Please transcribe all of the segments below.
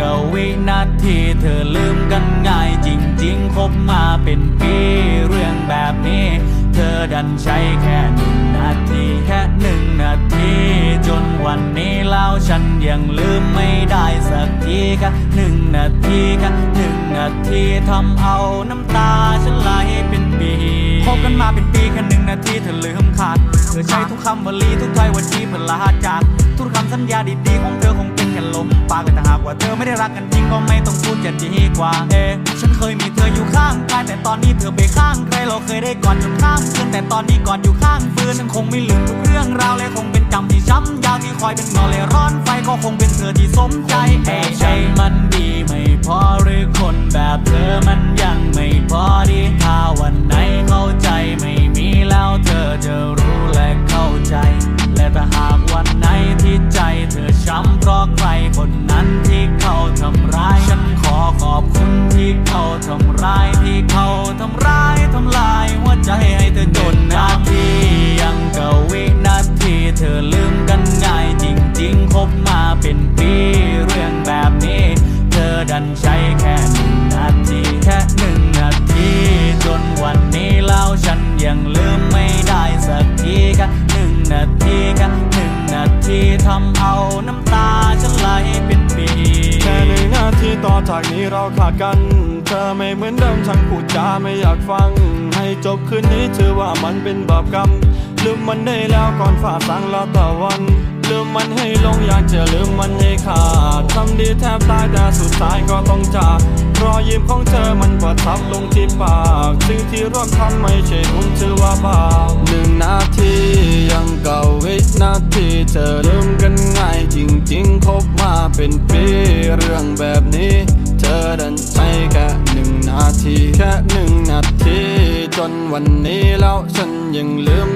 กับวินาทีเธอลืมกันง่ายจริง ๆ คบมาเป็นปีเรื่องแบบนี้ เธอดันใช้แค่หนึ่งนาทีแค่หนึ่งนาทีจนวันนี้แล้วฉันยังลืมไม่ได้สักทีแค่หนึ่งนาทีแค่หนึ่งนาทีทำเอาน้ำตาฉันไหลเป็นปีคบกันมาเป็นปีแค่หนึ่งนาทีเธอลืมขาดเธอใช้ทุกคำวลีทุกถ้อยวันที่เพื่อลาจาก ทุกคำสัญญาดีๆของเธอคง ลมปากแต่หากว่าเธอไม่ได้รักกันจริงก็ไม่ต้องพูดจะดีกว่า เอฉันเคยมีเธออยู่ข้างกายแต่ตอนนี้เธอไปข้างใครเราเคยได้กอดจนข้ามคืนแต่ตอนนี้กอดอยู่ข้างฟืนฉันคงไม่ลืมทุกเรื่องราวและคงเป็นกรรมที่ช้ำยาวที่คอยเป็นเงาเลยร้อนไฟก็คงเป็นเธอที่สมใจเอะใช่มันดีไม่พอหรือคนแบบเธอมันยังไม่พอดีถ้าวันไหนเข้าใจไม่มีแล้วเธอจะรู้และเข้าใจ และถ้าหากวันไหนที่ ช้ำเพราะใครคนนั้นที่เขาทำร้าย ฉันขอขอบคุณที่เขาทำร้าย ที่เขาทำร้ายทำลายหัวใจให้เธอจนนาทียังกับวินาทีเธอลืมกันง่ายจริงๆคบมาเป็นปีเรื่องแบบนี้ เธอดันใช้แค่หนึ่งนาทีแค่หนึ่งนาทีจนวันนี้แล้วฉันยังลืมไม่ได้สักทีแค่หนึ่งนาทีแค่ ที่ทำเอาน้ำตาฉันไหลเป็นปีแค่หนึ่งนาทีต่อจากนี้เราขาดกัน เธอไม่เหมือนเดิมช่างพูดจาไม่อยากฟัง ให้จบคืนนี้เธอว่ามันเป็นบาปกรรม ลืมมันได้แล้วก่อนฝ่าสังล้วตะวัน ลืมมันให้ลงอยากจะลืมมันให้ขาดทำดีแทบตายแต่สุดท้ายก็ต้องจากรอยยิ้มของเธอมันประทับลงที่ปากสิ่งที่ร่วมทำไม่ใช่บุญถือว่าบาปหนึ่งนาทียังเก่าวินาทีเธอลืมกันง่ายจริงๆคบมาเป็นปีเรื่องแบบนี้ เธอดันใช้แค่หนึ่งนาทีแค่หนึ่งนาที จนวันนี้แล้วฉันยังลืม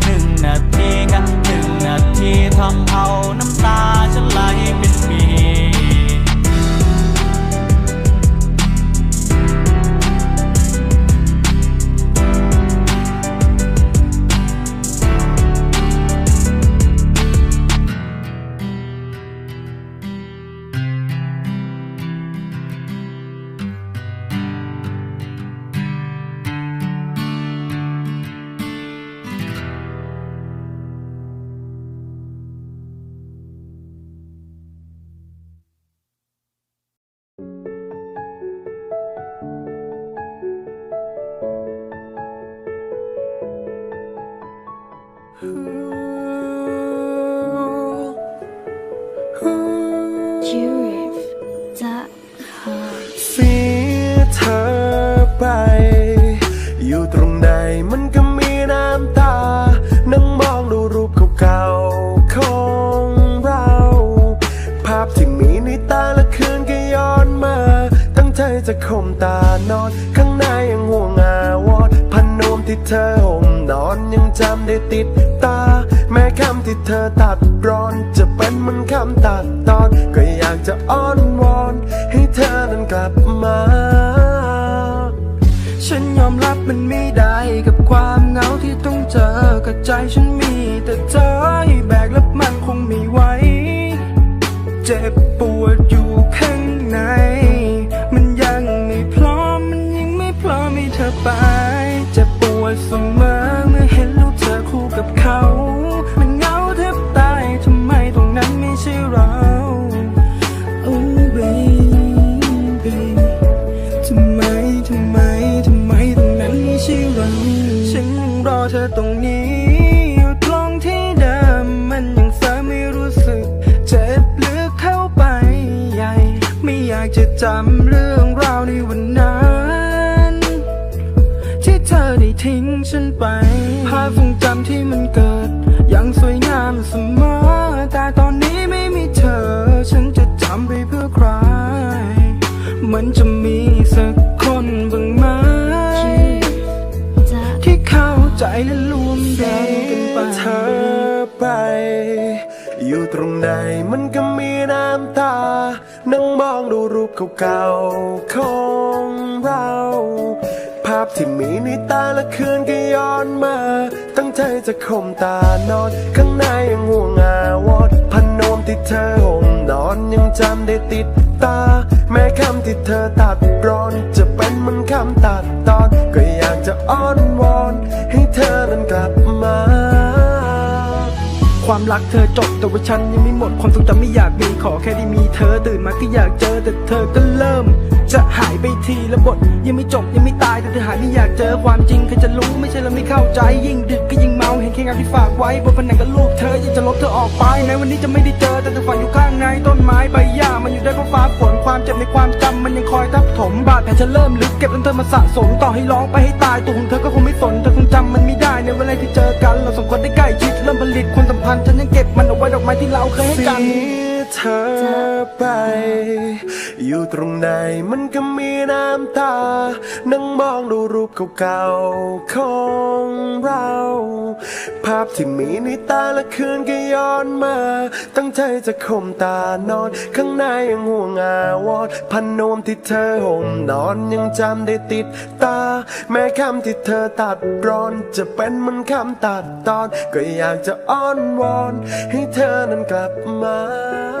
นอน ข้างในยังห่วงอาวรณ์พันมที่เธอห่มนอนยังจำได้ติดตา แม้คำที่เธอตัดร้อน จะเป็นมันคำตัดตอน ก็อยากจะอ้อนวอน ให้เธอนั้นกลับมา ฉันยอมรับมันไม่ได้กับความเหงาที่ต้องเจอกับใจฉันมีแต่เธอให้แบกแล้ นี้อยู่ตรงที่เดิมมันยังเสาไม่รู้สึก เจ็บลึกเข้าไปใหญ่ ไม่อยากจะจำเรื่องราวในวันนั้น ที่เธอได้ทิ้งฉันไป ภาพทรงจำที่มันเกิด ยังสวยงามเสมอ แต่ตอนนี้ไม่มีเธอ ฉันจะจำไปเพื่อใคร มันจะมี จและรวมรักกันไปเธอไป อยู่ตรงไหนมันก็มีน้ำตา นั่งมองดูรูปเก่าๆของเรา ภาพที่มีในตาละคืนก็ย้อนมา ตั้งใจจะข่มตานอน ข้างในยังห่วงอาวรณ์พัน ที่เธอห่มนอนยังจำได้ติดตา แม้คำที่เธอตัดร้อน จะเป็นมันคำตัดตอน ก็อยากจะอ้อนวอนให้เธอ ความรักเธอจบแต่ว่าฉันยังไม่หมดความทรงจำไม่อยากมีขอแค่ได้มีเธอตื่นมาก็อยากเจอแต่เธอก็เริ่ม จะหายไปทีละบทยังไม่จบยังไม่ตายแต่เธอหายไม่อยากเจอความจริงใครจะรู้ไม่ใช่เราไม่เข้าใจยิ่งดึกก็ยิ่งเมาเห็นแค่งานที่ฝากไว้บนผนังกับรูปเธออยากจะลบเธอออกไปในวันนี้จะไม่ได้เจอแต่เธอฝันอยู่ข้างในต้นไม้ใบหญ้ามันอยู่ได้เพราะฟ้าฝนความเจ็บในความจำมันยังคอยทับถมบาดแผลฉันเริ่มลึกเก็บจนเธอมาสะสมต่อให้ร้องไปให้ตายตัวของเธอก็คงไม่สนเธอคงจำมันไม่ ในเวลาที่เจอกัน เราสองคนได้ใกล้ชิดเริ่มผลิตความสัมพันธ์ฉันยังเก็บมันเอาไว้ดอกไม้ที่เราเคยให้กัน เธอไป อยู่ตรงไหนมันก็มีน้ำตา นั่งมองดูรูปเก่าๆของเรา ภาพที่มีในตาละคืนก็ย้อนมา ตั้งใจจะข่มตานอน ข้างในยังห่วงอาวรณ์พันนวมที่เธอห่มนอนยังจำได้ติดตา แม้คำที่เธอตัดร้อน จะเป็นมันคำตัดตอน ก็อยากจะอ้อนวอน ให้เธอนั้นกลับมา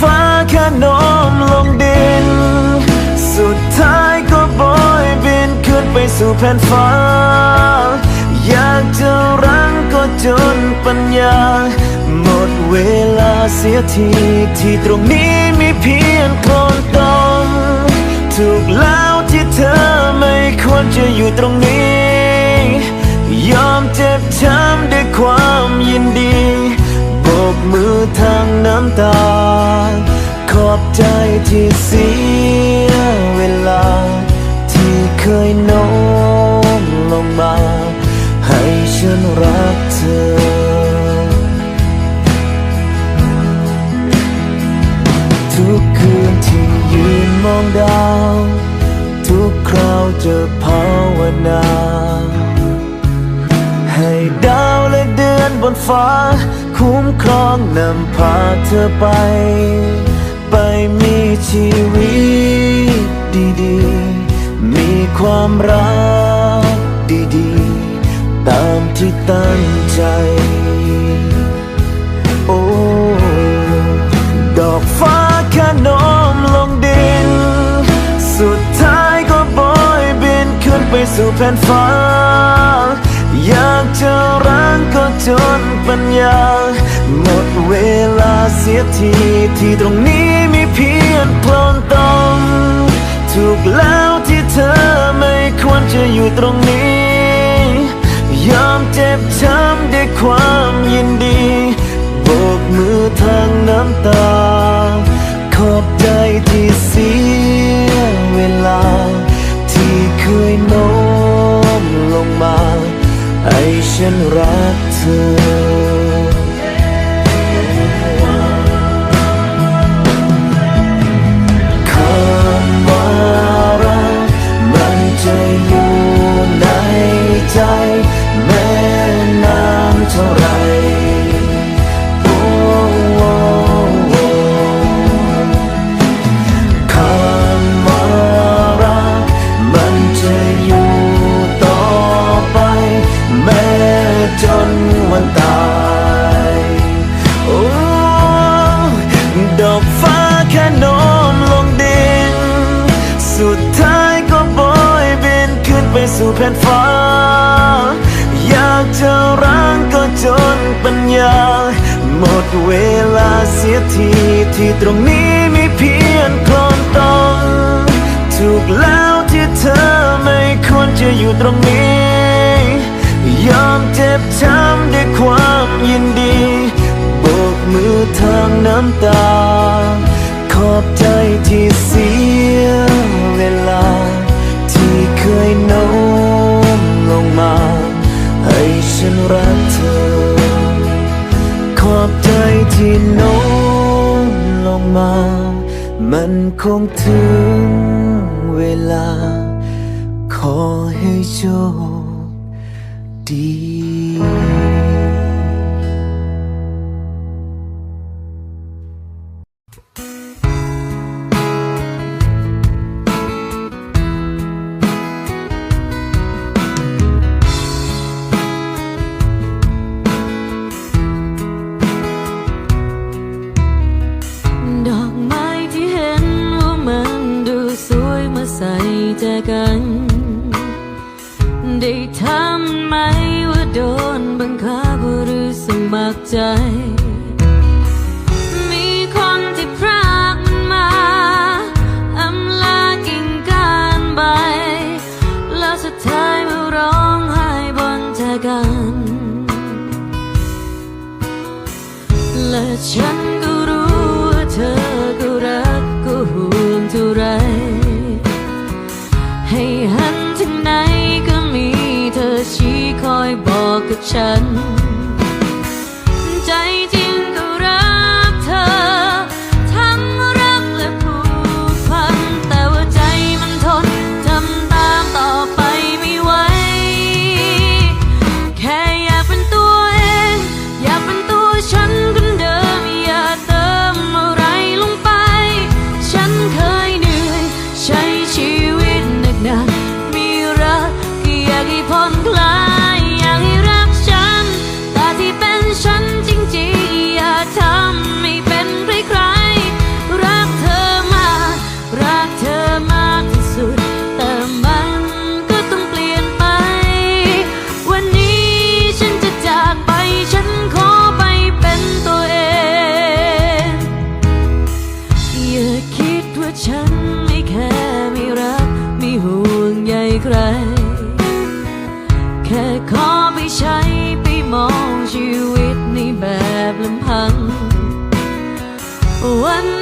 ฟ้าแค่โน้มลงดิน สุดท้ายก็โบยบินขึ้นไปสู่แผ่นฟ้า อยากจะรังก็จนปัญญา หมดเวลาเสียทีที่ตรงนี้มีเพียงคนตมถูกแล้วที่เธอไม่ควรจะอยู่ตรงนี้ ยอมเจ็บช้ำด้วยความยินดี มือทางน้ำตา ขอบใจที่เสีย แผ่นฟ้า อยากจะรังก็จนปัญญา หมดเวลาเสียทีที่ตรงนี้มีเพียงโคลนตอมถูกแล้วที่เธอไม่ควรจะอยู่ตรงนี้ ยอมเจ็บช้ำด้วยความยินดี โบกมือทางน้ำตา ฉันรักเธอ สู่แผ่นฟ้า อยากจะร้างก็จนปัญญา หมดเวลาเสียทีที่ตรงนี้มีเพียงคลอนต้องถูกแล้วที่เธอไม่ควรจะอยู่ตรงนี้ ยอมเจ็บช้ำด้วยความยินดีโบกมือทางน้ำตา ขอบใจ คงถึงเวลา ขอให้โชค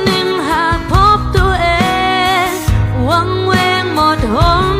หนึ่งหากพบตัวเอง วังเวงหมดหน